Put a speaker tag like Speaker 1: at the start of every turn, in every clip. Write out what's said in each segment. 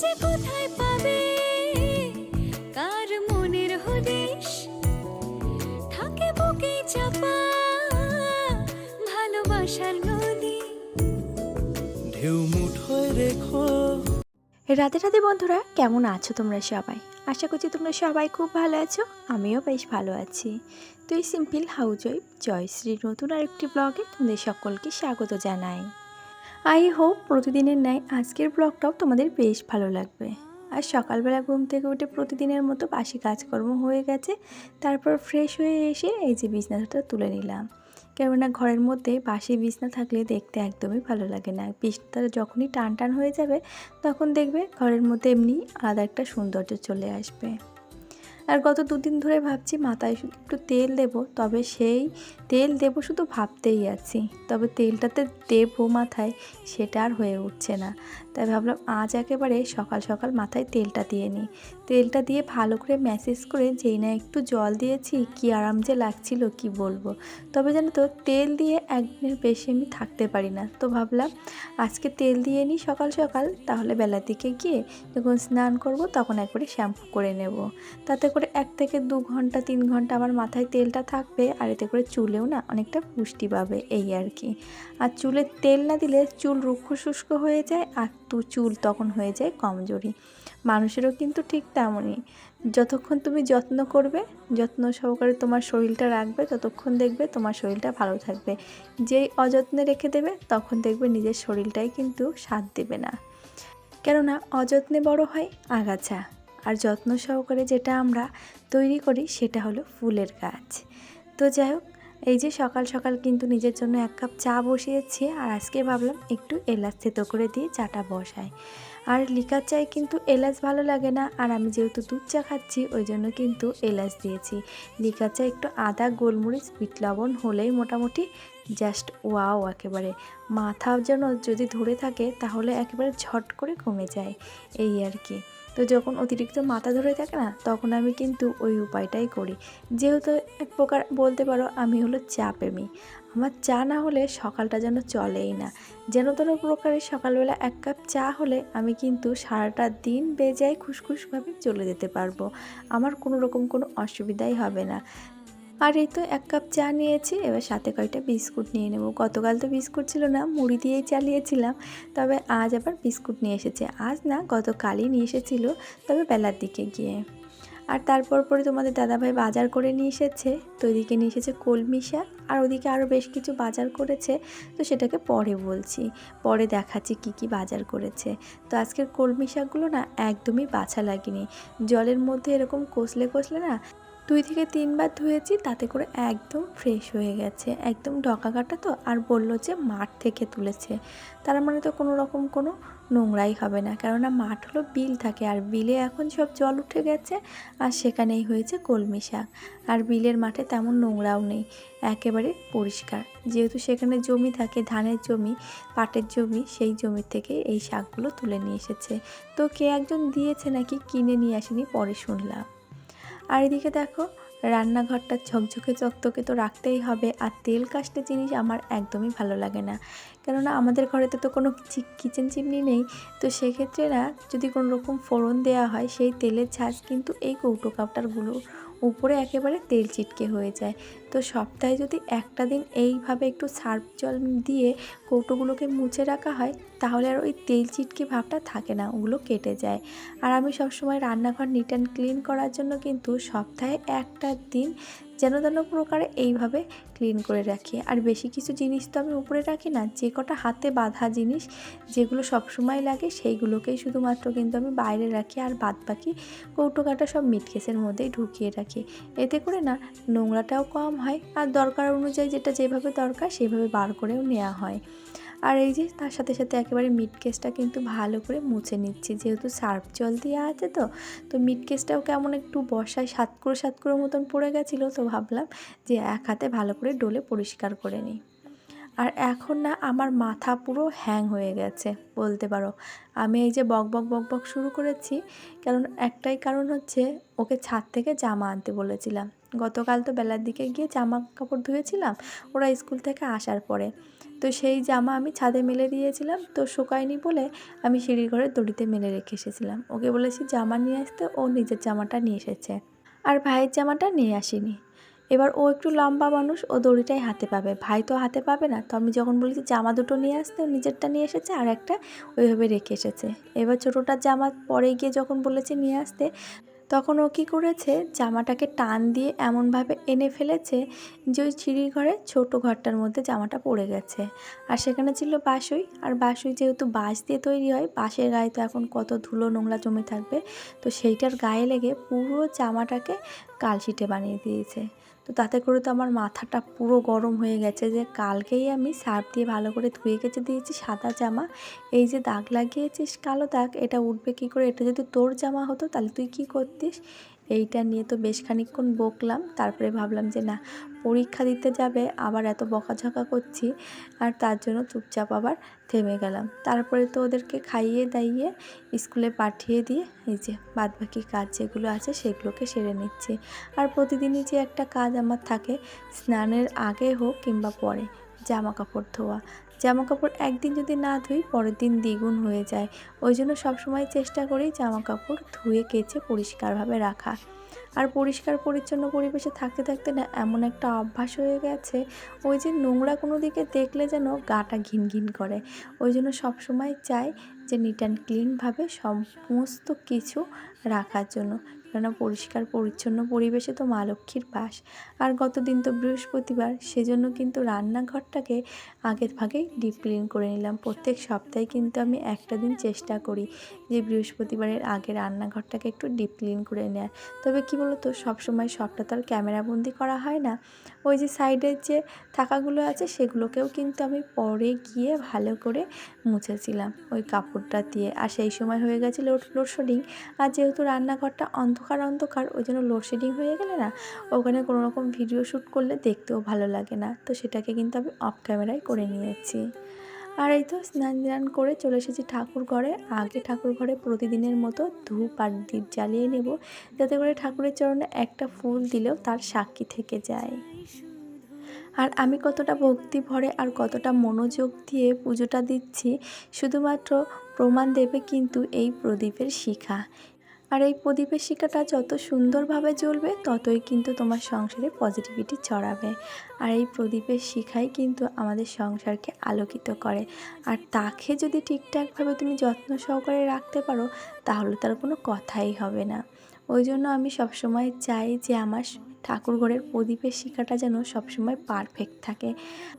Speaker 1: যে কোথায় পাবে? কার মনের হদিশ? থাকে বুকে চাপা ভালোবাসার নদী।
Speaker 2: ঢেউ মুঠোয় রেখো।
Speaker 3: রাতে রাতে বন্ধুরা কেমন আছো তোমরা সবাই? আশা করছি তোমরা সবাই খুব ভালো আছো আমিও বেশ ভালো আছি। তো এই সিম্পল হাউজ ওয়াইফ জয়শ্রীর নতুন আরেকটি ব্লগে তোমাদের সকলকে স্বাগত জানাই। আই হোপ প্রতিদিনের ন্যায় আজকের ব্লগটাও তোমাদের বেশ ভালো লাগবে। আর সকালবেলা ঘুম থেকে উঠে প্রতিদিনের মতো বাসি কাজকর্ম হয়ে গেছে, তারপর ফ্রেশ হয়ে এসে এই যে বিছনাটা তুলে নিলাম। কেননা ঘরের মধ্যে বাসি বিছনা থাকলে দেখতে একদমই ভালো লাগে না। বিছনাটা যখনই টান টান হয়ে যাবে, তখন দেখবে ঘরের মধ্যে এমনি আলাদা একটা সৌন্দর্য চলে আসবে। আর গত দুদিন ধরে ভাবছি মাথায় শুধু একটু তেল দেব, তবে সেই তেল দেব শুধু ভাবতেই আছি। তবে তেলটাতে দেবো মাথায়, সেটা আর হয়ে উঠছে না। তাই ভাবলাম আজ একেবারে সকাল সকাল মাথায় তেলটা দিয়ে নিই। তেলটা দিয়ে ভালো করে ম্যাসেজ করে যেই না একটু জল দিয়েছি, কি আরাম যে লাগছিল কি বলব। তবে জানো তো, তেল দিয়ে একদিনের বেশি আমি থাকতে পারি না। তো ভাবলাম আজকে তেল দিয়ে নিই সকাল সকাল, তাহলে বেলার দিকে গিয়ে যখন স্নান করব তখন একবারে শ্যাম্পু করে নেব। তাতে করে এক থেকে দু ঘণ্টা, তিন ঘণ্টা আমার মাথায় তেলটা থাকবে আর এতে করে চুলেও না অনেকটা পুষ্টি পাবে, এই আর কি। আর চুলে তেল না দিলে চুল রুক্ষ শুষ্ক হয়ে যায় আর তু, চুল তখন হয়ে যায় কমজোরি। মানুষেরও কিন্তু ঠিক তেমনই। যতক্ষণ তুমি যত্ন করবে, যত্ন সহকারে তোমার শরীরটা রাখবে, ততক্ষণ দেখবে তোমার শরীরটা ভালো থাকবে। যেই অযত্নে রেখে দেবে, তখন দেখবে নিজের শরীরটাই কিন্তু সাথ দেবে না। কেননা অযত্নে বড় হয় আগাছা। আর যত্ন সহকারে যেটা আমরা তৈরি করি সেটা হলো ফুলের গাছ। তো যাই হোক, এই যে সকাল সকাল কিন্তু নিজের জন্য এক কাপ চা বসিয়েছি আর আজকে ভাবলাম একটু এলাচ থেতো করে দিয়ে চাটা বসাই। আর লিকার চায় কিন্তু এলাচ ভালো লাগে না আর আমি যেহেতু দুধ চা খাচ্ছি, ওই জন্য কিন্তু এলাচ দিয়েছি। লিকার চা একটু আদা, গোলমরিচ, বিট লবণ হলেই মোটামুটি জাস্ট ওয়াও একেবারে। মাথা যেন যদি ধরে থাকে তাহলে একেবারে ঝট করে কমে যায়। এই আর কি। তো যখন অতিরিক্ত মাথা ধরে থাকে না, তখন আমি কিন্তু ওই উপায়টাই করি। যেহেতু এক প্রকার বলতে পারো আমি হলো চা প্রেমী। আমার চা না হলে সকালটা যেন চলেই না। যেন তেন প্রকারে সকালবেলা এক কাপ চা হলে আমি কিন্তু সারাটা দিন বেজায় খুশখুশভাবে চলে যেতে পারব। আমার কোনো রকম কোনো অসুবিধাই হবে না। আর এই তো এক কাপ চা নিয়েছি, এবার সাথে কয়টা বিস্কুট নিয়ে নেব। গতকাল তো বিস্কুট ছিল না, মুড়ি দিয়েই চালিয়েছিলাম, তবে আজ আবার বিস্কুট নিয়ে এসেছে। আজ না, গতকালই নিয়ে এসেছিল, তবে বেলার দিকে গিয়ে। আর তারপর পরে তোমাদের দাদাভাই বাজার করে নিয়ে এসেছে, তো এদিকে নিয়ে এসেছে কলমি শাক, আর ওদিকে আরও বেশ কিছু বাজার করেছে, তো সেটাকে পরে বলছি, পরে দেখাচ্ছি কি কি বাজার করেছে। তো আজকের কলমি শাকগুলো না একদমই বাছা লাগেনি, জলের মধ্যে এরকম কষলে কষলে না দুই থেকে তিনবার ধুয়েছি, তাতে করে একদম ফ্রেশ হয়ে গেছে। একদম ডকা কাটা তো, আর বলল যে মাঠ থেকে তুলেছে। তার মানে তো কোনো রকম কোনো নোংরাই হবে না, কেননা মাঠ হলো বিল থাকে, আর বিলে এখন সব জল উঠে গেছে, আর সেখানেই হয়েছে কলমি শাক। আর বিলের মাঠে তেমন নোংরাও নেই, একেবারে পরিষ্কার। যেহেতু সেখানে জমি থাকে, ধানের জমি, পাটের জমি, সেই জমি থেকে এই শাকগুলো তুলে নিয়ে এসেছে। তো কে একজন দিয়েছে নাকি কিনে নিয়ে আসেনি পরে শুনলাম। আর এদিকে দেখো, রান্নাঘরটা ঝকঝকে চকচকে তো রাখতেই হবে আর তেল কাস্টে জিনিস আমার একদমই ভালো লাগে না। কেননা আমাদের ঘরেতে তো কোনো কিচেন চিমনি নেই, তো সেক্ষেত্রে না যদি কোনো রকম ফোড়ন দেওয়া হয় সেই তেলের ঝাঁজ কিন্তু এই কৌটো কাপটারগুলো উপরে একেবারে তেল চিটকে হয়ে যায়। তো সপ্তাহে যদি একটা দিন এইভাবে একটু সার্ফ জল দিয়ে কৌটোগুলোকে মুছে রাখা হয়, তাহলে আর ওই তেল চিটকে ভাবটা থাকে না, ওগুলো কেটে যায়। আর আমি সবসময় রান্নাঘর নিট অ্যান্ড ক্লিন করার জন্য কিন্তু সপ্তাহে একটা দিন যেন তেন প্রকারে এইভাবে ক্লিন করে রাখি। আর বেশি কিছু জিনিস তো আমি উপরে রাখি না, যে কটা হাতে বাঁধা জিনিস যেগুলো সবসময় লাগে সেইগুলোকেই শুধুমাত্র কিন্তু আমি বাইরে রাখি আর বাদ বাকি কৌটো কাটা সব মিটকেসের মধ্যেই ঢুকিয়ে রাখি। এতে করে না নোংরাটাও কম হয় আর দরকার অনুযায়ী যেটা যেভাবে দরকার সেভাবে বার করেও নেওয়া হয়। আর এই যে তার সাথে সাথে একেবারে মিট কেসটা কিন্তু ভালো করে মুছে নিচ্ছি। যেহেতু সার্ফ জল দেওয়া আছে তো তো মিট কেসটাও কেমন একটু বসায় সাতকুড়ো সাতকুড়ো মতন পড়ে গেছিল তো ভাবলাম যে এক হাতে ভালো করে ডোলে পরিষ্কার করে নিই। আর এখন না আমার মাথা পুরো হ্যাং হয়ে গেছে বলতে পারো। আমি এই যে বক বক বক বক শুরু করেছি, কারণ একটাই কারণ হচ্ছে ওকে ছাদ থেকে জামা আনতে বলেছিলাম। গতকাল তো বেলার দিকে গিয়ে জামা কাপড় ধুয়েছিলাম, ওরা স্কুল থেকে আসার পরে। তো সেই জামা আমি ছাদে মেলে দিয়েছিলাম, তো শুকায়নি বলে আমি সিঁড়ির ঘরের দড়িতে মেলে রেখে এসেছিলাম। ওকে বলেছি, জামা নিয়ে আসতে, ও নিজের জামাটা নিয়ে এসেছে। আর ভাইয়ের জামাটা নিয়ে আসেনি। এবার ও একটু লম্বা মানুষ, ও দড়িটাই হাতে পাবে। ভাই তো হাতে পাবে না, তো আমি যখন বলেছি, জামা দুটো নিয়ে আসতে, ও নিজেরটা নিয়ে এসেছে, আর একটা ওইভাবে রেখে এসেছে। এবার ছোটোটার জামা পরে গিয়ে যখন বলেছে নিয়ে আসতে তখন ও কী করেছে? জামাটাকে টান দিয়ে এমনভাবে এনে ফেলেছে যে ওই চিড়ির ঘরে ছোটো ঘরটার মধ্যে জামাটা পড়ে গেছে। আর সেখানে ছিল বাসই আর বাসই যেহেতু বাঁশ দিয়ে তৈরি হয়, বাঁশের গায়ে তো এখন কত ধুলো নোংরা জমে থাকবে, তো সেইটার গায়ে লেগে পুরো জামাটাকে কালশিটে বানিয়ে দিয়েছে। তো তাতে করে তো আমার মাথাটা পুরো গরম হয়ে গেছে যে কালকেই আমি সার্ফ দিয়ে ভালো করে ধুয়ে গেছে, দিয়েছি সাদা জামা। এই যে দাগ লাগিয়েছিস, কালো দাগ, এটা উঠবে কী করে? এটা যদি তোর জামা হতো, তাহলে তুই কি করতিস? এইটা নিয়ে তো বেশ খানিকক্ষণ বকলাম, তারপরে ভাবলাম যে না, পরীক্ষা দিতে যাবে, আবার এত বকাঝকা করছি, আর তার জন্য চুপচাপ আবার থেমে গেলাম। তারপরে তো ওদেরকে খাইয়ে দাইয়ে স্কুলে পাঠিয়ে দিয়ে এই যে বাদবাকি কাজ যেগুলো আছে সেগুলোকে সেরে নিচ্ছি। আর প্রতিদিনই যে একটা কাজ আমার থাকে, স্নানের আগে হোক কিংবা পরে জামা কাপড় ধোয়া জামা কাপড় একদিন যদি না ধুই, পরের দিন দ্বিগুণ হয়ে যায়। ওই জন্য সবসময় চেষ্টা করি জামা কাপড় ধুয়ে, কেচে পরিষ্কারভাবে রাখা। আর পরিষ্কার, পরিচ্ছন্ন পরিবেশে থাকতে থাকতে না এমন একটা অভ্যাস হয়ে গেছে, ওই যে নোংরা কোনো দিকে দেখলে যেন গাটা ঘিন ঘিন করে। ওই জন্য সবসময় চাই যে নিট অ্যান্ড ক্লিনভাবে সমস্ত কিছু রাখার জন্য। কেননা পরিষ্কার পরিচ্ছন্ন পরিবেশে তো মা লক্ষ্মীর বাস। আর গত দিন তো বৃহস্পতিবার, সেজন্য কিন্তু রান্নাঘরটাকে আগের ভাগেই ডিপ ক্লিন করে নিলাম। প্রত্যেক সপ্তাহে কিন্তু আমি একটা দিন চেষ্টা করি যে বৃহস্পতিবারের আগে রান্নাঘরটাকে একটু ডিপ ক্লিন করে নেয় তবে কি বলতো, সবসময় সবটা তো আর ক্যামেরাবন্দি করা হয় না। ওই যে সাইডের যে থাকাগুলো আছে সেগুলোকেও কিন্তু আমি পরে গিয়ে ভালো করে মুছেছিলাম ওই কাপড়টা দিয়ে। আর সেই সময় হয়ে গেছে লোড লোডশেডিং আর যেহেতু রান্নাঘরটা অন্ধকার অন্ধকার, ওই জন্য লোডশেডিং হয়ে গেলে না, ওখানে কোনো রকম ভিডিও শ্যুট করলে দেখতেও ভালো লাগে না। তো সেটাকে কিন্তু আমি অফ ক্যামেরায় করে নিয়েছি। আর এই তো স্নান স্নান করে চলে এসেছি ঠাকুর ঘরে। আগে ঠাকুর ঘরে প্রতিদিনের মতো ধূপ আর দ্বীপ জ্বালিয়ে নেব, যাতে করে ঠাকুরের চরণে একটা ফুল দিলেও তার সাক্ষী থেকে যায়। আর আমি কতটা ভক্তি ভরে আর কতটা মনোযোগ দিয়ে পুজোটা দিচ্ছি, শুধুমাত্র প্রমাণ দেবে কিন্তু এই প্রদীপের শিখা। আর এই প্রদীপের শিখাটা যত সুন্দরভাবে জ্বলবে, ততই কিন্তু তোমার সংসারে পজিটিভিটি ছড়াবে। আর এই প্রদীপের শিখাই কিন্তু আমাদের সংসারকে আলোকিত করে। আর তাকে যদি ঠিকঠাকভাবে তুমি যত্ন সহকারে রাখতে পারো, তাহলে তার কোনো কথাই হবে না। ওই জন্য আমি সবসময় চাই যে আমার ঠাকুর ঘরের প্রদীপের শিখাটা যেন সবসময় পারফেক্ট থাকে।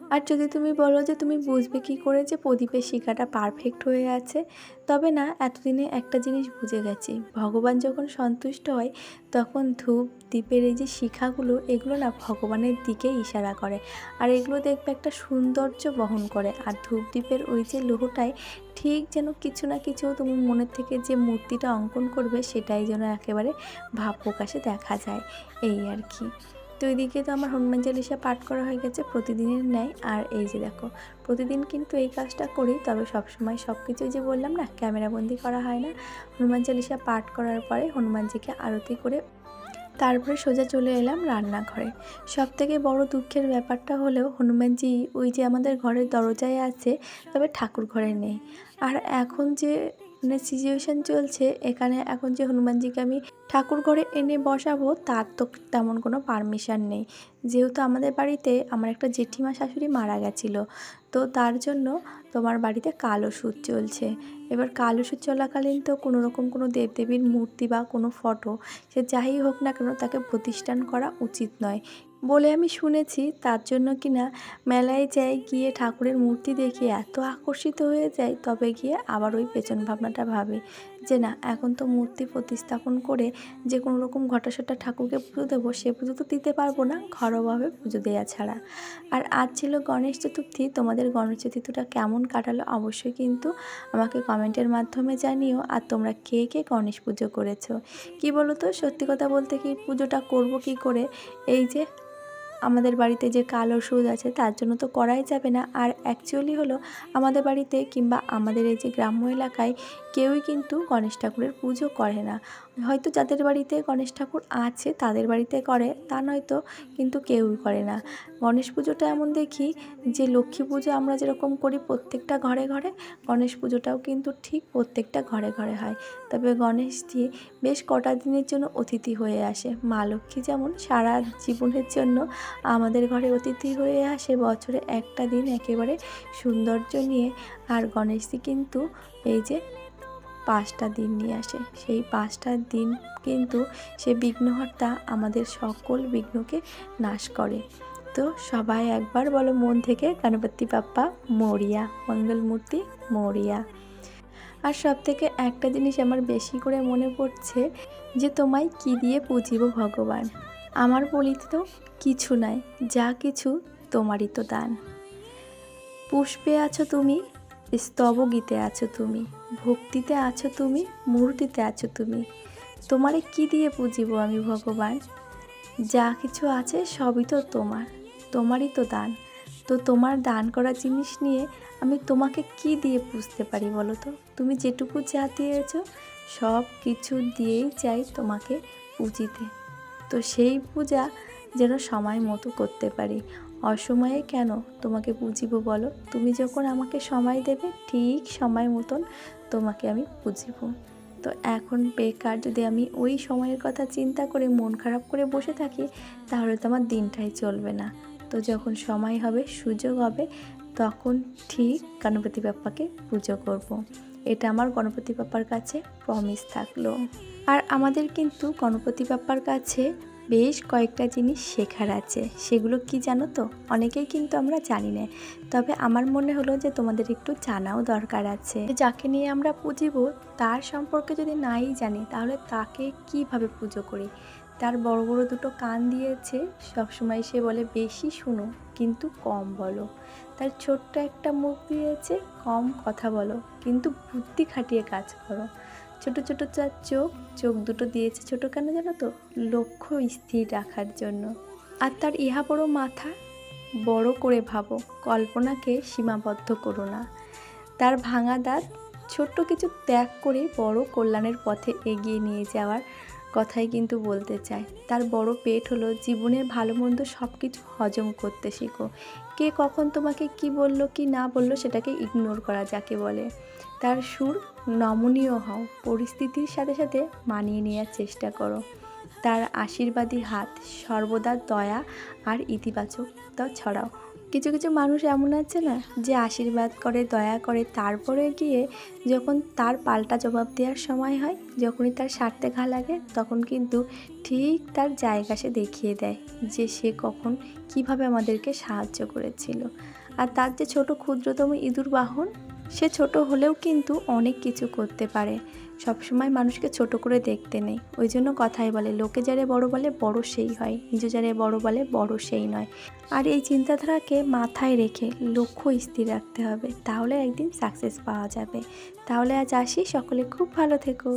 Speaker 3: আর যদি তুমি বলো যে তুমি বুঝবে কি করে যে প্রদীপের শিখাটা পারফেক্ট হয়ে আছে, তবে না, এতদিনে একটা জিনিস বুঝে গেছি। ভগবান যখন সন্তুষ্ট হয়, তখন ধূপ দ্বীপের এই যে শিখাগুলো, এগুলো না ভগবানের দিকে ইশারা করে। আর এগুলো দেখবে একটা সৌন্দর্য বহন করে। আর ধূপ দ্বীপের ওই যে লোহটায় ঠিক যেন কিছু না কিছু তুমি মনের থেকে যে মূর্তিটা অঙ্কন করবে সেটাই যেন একেবারে ভাব প্রকাশে দেখা যায়, এই আর কি। তো এদিকে তো আমার হনুমান চালিশা পাঠ করা হয়ে গেছে প্রতিদিনের ন্যায়। আর এই যে দেখো, প্রতিদিন কিন্তু এই কাজটা করি, তবে সবসময় সব কিছুই যে বললাম না, ক্যামেরাবন্দি করা হয় না। হনুমান চালিশা পাঠ করার পরে হনুমানজিকে আরতি করে তারপরে সোজা চলে এলাম রান্নাঘরে। সব থেকে বড় দুঃখের ব্যাপারটা হলেও হনুমানজি ওই যে আমাদের ঘরের দরজায় আছে, তবে ঠাকুর ঘরে নেই। আর এখন যে মানে সিচুয়েশান চলছে, এখানে এখন যে হনুমানজিকে আমি ঠাকুর ঘরে এনে বসাবো, তার তো তেমন কোনো পারমিশন নেই। যেহেতু আমাদের বাড়িতে আমার একটা জেঠিমা শাশুড়ি মারা গেছিল, তো তার জন্য তোমার বাড়িতে কালো সুদ চলছে। এবার কালো সুদ চলাকালীন তো কোনো রকম কোনো দেবদেবীর মূর্তি বা কোনো ফটো সে যাই হোক না কেন তাকে প্রতিষ্ঠান করা উচিত নয়। বলে আমি শুনেছি, তার জন্য কি না মেলায় যাই, গিয়ে ঠাকুরের মূর্তি দেখে, এত আকর্ষিত হয়ে যায় তবে গিয়ে আবার ওই পেছন ভাবনাটা ভাবে যে না, এখন তো মূর্তি প্রতিস্থাপন করে যে কোনো রকম ঘটাসটা ঠাকুরকে পুজো দেবো, সে পুজো তো দিতে পারব না, ঘরোয়াভাবে পুজো দেওয়া ছাড়া। আর আজ ছিল গণেশ চতুর্থী, তোমাদের গণেশ চতুর্থীটা কেমন কাটালো অবশ্যই কিন্তু আমাকে কমেন্টের মাধ্যমে জানিও, আর তোমরা কে কে গণেশ পুজো করেছ? কি বলো তো? সত্যি কথা বলতে কি পুজোটা করব কি করে? এই যে আমাদের বাড়িতে যে কালো সুদ আছে, তার জন্য তো করাই যাবে না। আর অ্যাকচুয়ালি হলো আমাদের বাড়িতে কিংবা আমাদের এই যে গ্রাম্য এলাকায় কেউই কিন্তু গণেশ ঠাকুরের পুজো করে না। হয়তো যাদের বাড়িতে গণেশ ঠাকুর আছে, তাদের বাড়িতে করে, তা নয়তো কিন্তু কেউই করে না। গণেশ পুজোটা এমন দেখি যে, লক্ষ্মী পুজো আমরা যেরকম করি প্রত্যেকটা ঘরে ঘরে, গণেশ পুজোটাও কিন্তু ঠিক প্রত্যেকটা ঘরে ঘরে হয়। তবে গণেশজি বেশ কটা দিনের জন্য অতিথি হয়ে আসে। মা লক্ষ্মী যেমন সারা জীবনের জন্য আমাদের ঘরে অতিথি হয়ে আসে, বছরে একটা দিন একেবারে সৌন্দর্য নিয়ে। আর গণেশজি কিন্তু এই যে পাঁচটা দিন নিয়ে আসে। সেই পাঁচটা দিন কিন্তু সে বিঘ্নহর্তা আমাদের সকল বিঘ্নকে নাশ করে। তো সবাই একবার বলো মন থেকে, গণপতি বাপ্পা, মরিয়া, মঙ্গলমূর্তি, মরিয়া। আর সব থেকে একটা জিনিস আমার বেশি করে মনে পড়ছে যে, তোমায় কি দিয়ে পুজিব ভগবান? আমার বলি তো কিছু নাই, যা কিছু তোমারই তো দান। পুষ্পে আছো তুমি স্তবগীতে আছো তুমি, ভক্তিতে আছো তুমি, মূর্তিতে আছো তুমি। তোমারে কি দিয়ে পুজিব আমি ভগবান? যা কিছু আছে সবই তো তোমার, তোমারই তো দান। তো তোমার দান করা জিনিস নিয়ে আমি তোমাকে কি দিয়ে পুজতে পারি বলো তো? তুমি যেটুকু যা দিয়েছ, সব কিছু দিয়েই চাই তোমাকে পুজিতে। তো সেই পূজা যেন সময় মতো করতে পারি। অসময়ে কেন তোমাকে বুঝিব বলো? তুমি যখন আমাকে সময় দেবে, ঠিক সময় মতন তোমাকে আমি বুঝিব। তো এখন বেকার যদি আমি ওই সময়ের কথা চিন্তা করে, মন খারাপ করে বসে থাকি, তাহলে তো আমার দিনটাই চলবে না। তো যখন সময় হবে, সুযোগ হবে, তখন ঠিক গণপতি বাপ্পাকে পুজো করব। এটা আমার গণপতি বাপ্পার কাছে প্রমিস থাকল। আর আমাদের কিন্তু গণপতি বাপ্পার কাছে বেশ কয়েকটা জিনিস শেখার আছে। সেগুলো কি জানো তো? অনেকেই কিন্তু আমরা জানি না। তবে আমার মনে হলো যে তোমাদের একটু জানাও দরকার আছে। যাকে নিয়ে আমরা পুজিব, তার সম্পর্কে যদি নাই জানি, তাহলে তাকে কীভাবে পুজো করি? তার বড় বড় দুটো কান দিয়েছে, সবসময় সে বলে, বেশি শুনো, কিন্তু কম বলো। তার ছোট্ট একটা মুখ দিয়েছে, কম কথা বলো, কিন্তু বুদ্ধি খাটিয়ে কাজ করো। ছোট ছোট চার চোখ চোখ দুটো দিয়েছে ছোট কেন জানো তো? লক্ষ্য স্থির রাখার জন্য। আর তার ইহা বড় মাথা? বড় করে ভাবো, কল্পনাকে সীমাবদ্ধ করো না। তার ভাঙা দাঁত ছোট্ট কিছু ত্যাগ করে বড় কল্যাণের পথে এগিয়ে নিয়ে যাওয়ার কথাই কিন্তু বলতে চায়। তার বড় পেট হলো, জীবনের ভালো মন্দ সব কিছু হজম করতে শেখো। কে কখন তোমাকে কি বলল, কি না বলল, সেটাকে ইগনোর করা যাকে বলে। তার সুর নমনীয় হও, পরিস্থিতির সাথে সাথে মানিয়ে নেওয়ার চেষ্টা করো। তার আশীর্বাদী হাত সর্বদা দয়া আর ইতিবাচকতা ছড়াও। কিছু কিছু মানুষ এমন আছে না যে আশীর্বাদ করে, দয়া করে, তারপরে গিয়ে যখন তার পাল্টা জবাব দেওয়ার সময় হয়, যখনই তার স্বার্থে ঘা লাগে, তখন কিন্তু ঠিক তার জায়গা সে দেখিয়ে দেয় যে সে কখন কীভাবে আমাদেরকে সাহায্য করেছিল। আর তার যে ছোট ক্ষুদ্রতম ইঁদুর বাহন, সে ছোট হলেও কিন্তু অনেক কিছু করতে পারে। সবসময় মানুষকে ছোট করে দেখতে নেই। ওই জন্য কথাই বলে, লোকে যারে বড় বলে, বড় সেই হয়। নিজ যারে বড় বলে, বড় সেই নয়। আর এই চিন্তাধারাকে মাথায় রেখে লক্ষ্য স্থির রাখতে হবে, তাহলে একদিন সাকসেস পাওয়া যাবে। তাহলে আজ আসি, সকলে খুব ভালো থেকো।